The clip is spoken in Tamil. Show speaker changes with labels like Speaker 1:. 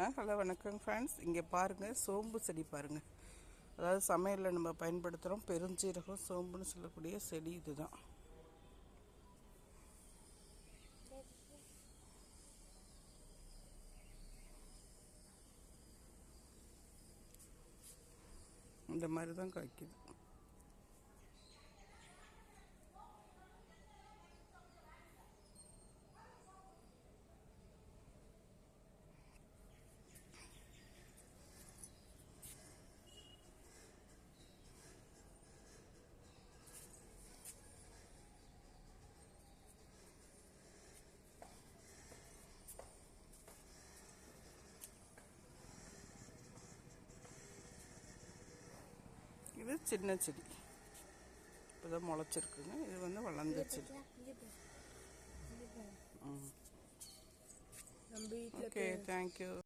Speaker 1: ஆ ஹலோ வணக்கம் ஃப்ரெண்ட்ஸ் இங்கே பாருங்கள் சோம்பு செடி பாருங்கள் அதாவது சமையலில் நம்ம பயன்படுத்துகிறோம் பெருஞ்சீரகம் சோம்புன்னு சொல்லக்கூடிய செடி இதுதான். இந்த மாதிரி தான் காய்க்குது. இது சின்ன செடி. இப்போதான் முளைச்சிருக்குங்க. இது வந்து வளர்ந்த செடி
Speaker 2: வீட்டில்
Speaker 1: ஓகே தேங்க்யூ